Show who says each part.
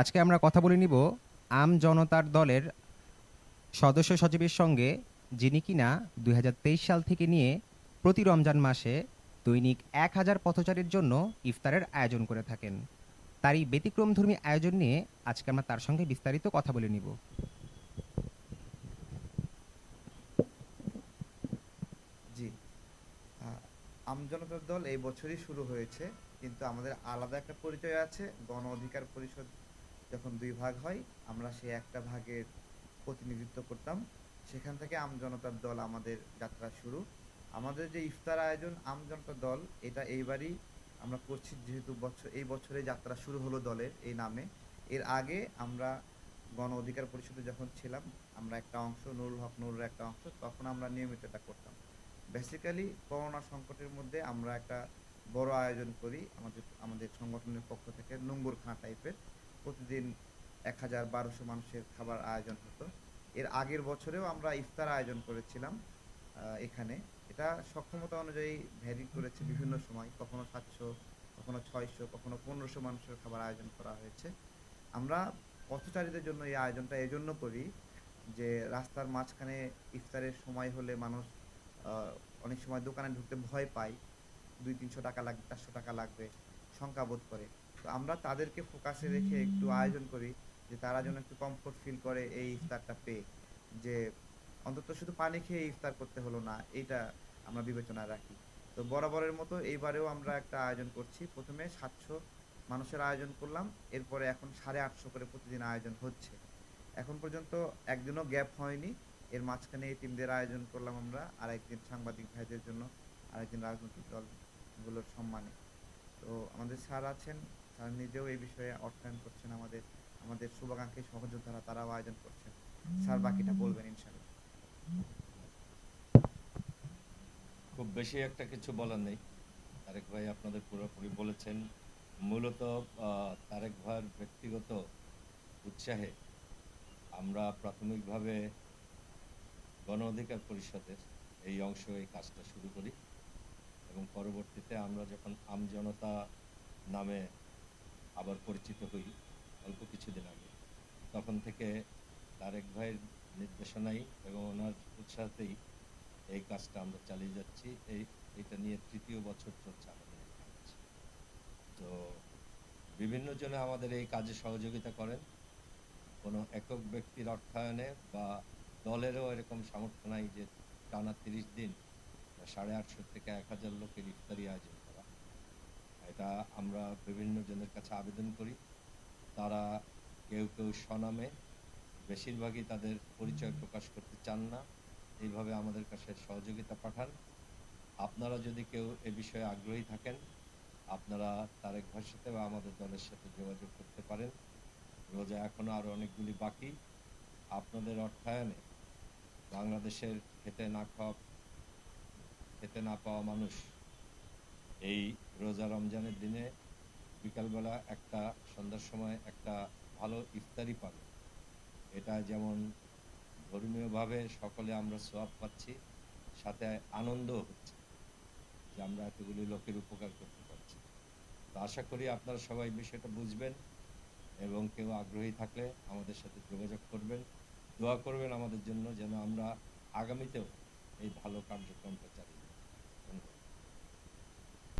Speaker 1: আজকে আমরা কথা বলে নিব আম জনতার দলের সদস্য সচিবের সঙ্গে, যিনি কিনা দুই হাজার তেইশ সাল থেকে নিয়ে প্রতি রমজান মাসে দৈনিক এক হাজার পথচারীর জন্য ইফতারের আয়োজন করে থাকেন। তারই ব্যতিক্রমধর্মী আয়োজন নিয়ে আজকে আমরা তার সঙ্গে বিস্তারিত কথা বলে নিব।
Speaker 2: জি। আমজনতার দল এই বছরই শুরু হয়েছে, কিন্তু আমাদের আলাদা একটা পরিচয় আছে, গণ অধিকার পরিষদ যখন দুই ভাগ হয়, আমরা সেই একটা ভাগের প্রতিনিধিত্ব করতাম। সেখান থেকে আমজনতার দল আমাদের যাত্রা শুরু। আমাদের যে ইফতার আয়োজন আমজনতার দল, এটা এইবারই আমরা করছি। যেহেতু বছর, এই বছরে যাত্রা শুরু হলো দলের এই নামে। এর আগে আমরা গণ অধিকার পরিষদে যখন ছিলাম, আমরা একটা অংশ, নুরুল হক নুরের একটা অংশ, তখন আমরা নিয়মিত এটা করতাম। বেসিক্যালি করোনা সংকটের মধ্যে আমরা একটা বড় আয়োজন করি আমাদের আমাদের সংগঠনের পক্ষ থেকে নোংরখানা টাইপের প্রতিদিন এক হাজার বারোশো মানুষের খাবার আয়োজন হতো। এর আগের বছরেও আমরা ইফতার আয়োজন করেছিলাম এখানে। এটা সক্ষমতা অনুযায়ী ভ্যারি করেছে বিভিন্ন সময়। কখনো সাতশো, কখনো ছয়শো, কখনো পনেরোশো মানুষের খাবার আয়োজন করা হয়েছে। আমরা পথচারীদের জন্য এই আয়োজনটা এজন্য করি যে রাস্তার মাঝখানে ইফতারের সময় হলে মানুষ অনেক সময় দোকানে ঢুকতে ভয় পায়। দুই, তিনশো টাকা লাগবে, চারশো টাকা লাগবে, শঙ্কাবোধ করে। তো আমরা তাদেরকে ফোকাসে রেখে একটু আয়োজন করি, যে তারা যেন একটু কমফোর্ট ফিল করে এই ইফতারটা পেয়ে। যে অন্তত শুধু পানি খেয়ে ইফতার করতে হলো না, এটা আমরা বিবেচনায় রাখি। তো বরাবরের মতো এইবারেও আমরা একটা আয়োজন করছি। প্রথমে সাতশো মানুষের আয়োজন করলাম, এরপরে এখন সাড়ে আটশো করে প্রতিদিন আয়োজন হচ্ছে। এখন পর্যন্ত একদিনও গ্যাপ হয়নি, এর মাঝখানে এই টিমদের আয়োজন করলাম আমরা, আর একদিন সাংবাদিক ভাইদের জন্য আরেকদিন রাজনৈতিক দলগুলোর সম্মানে। তো আমাদের স্যার আছেন স্যার নিজেও এই বিষয়ে অর্থায়ন করছেন, আমাদের আমাদের শুভাকাঙ্ক্ষী সহযোদ্ধারা তারাও আয়োজন করছেন। স্যার, বাকিটা বলবেন ইনশাল্লাহ
Speaker 3: খুব বেশি একটা কিছু বলার নেই। তারেক ভাই আপনাদের পুরোপুরি বলেছেন। মূলত তারেক ভাইয়ের ব্যক্তিগত উৎসাহে আমরা প্রাথমিকভাবে গণ অধিকার পরিষদের এই অংশ এই কাজটা শুরু করি এবং পরবর্তীতে আমরা যখন আমজনতা নামে আবার পরিচিত হই, অল্প কিছুদিন আগে। তখন থেকে তারেক ভাইয়ের নির্দেশনাই এবং ওনার উৎসাহতেই এই কাজটা আমরা চালিয়ে যাচ্ছি। এই, এটা নিয়ে তৃতীয় বছর চলছে আমাদের এই কাজ। তো বিভিন্ন জনে আমাদের এই কাজে সহযোগিতা করেন। কোনো একক ব্যক্তির অর্থায়নে বা দলেরও এরকম সামর্থ্য নাই যে টানা তিরিশ দিন, সাড়ে আটশো থেকে এক হাজার লোকের ইফতারি আয়োজন এটা আমরা বিভিন্ন জনের কাছে আবেদন করি। তারা কেউ কেউ স্বনামে, বেশিরভাগই তাদের পরিচয় প্রকাশ করতে চান না। এইভাবে আমাদের কাছে সহযোগিতা পাঠান। আপনারা যদি কেউ এ বিষয়ে আগ্রহী থাকেন, আপনারা তারেক ভাইয়ের সাথে বা আমাদের দলের সাথে যোগাযোগ করতে পারেন। রোজা এখনও আরও অনেকগুলি বাকি। আপনাদের অর্থায়নে বাংলাদেশের খেতে না খাওয়া, খেতে না পাওয়া মানুষ এই রোজা রমজানের দিনে বিকালবেলা একটা সন্ধ্যার সময় একটা ভালো ইফতারি পাবে। এটা যেমন ধর্মীয়ভাবে সকলে আমরা সোয়াব পাচ্ছি, সাথে আনন্দ হচ্ছে যে আমরা এতগুলি লোকের উপকার করতে পারছি। তো আশা করি আপনারা সবাই বিষয়টা বুঝবেন এবং কেউ আগ্রহী থাকলে আমাদের সাথে যোগাযোগ করবেন। দোয়া করবেন আমাদের জন্য যেন আমরা আগামীতেও এই ভালো কার্যক্রমটা চালিয়ে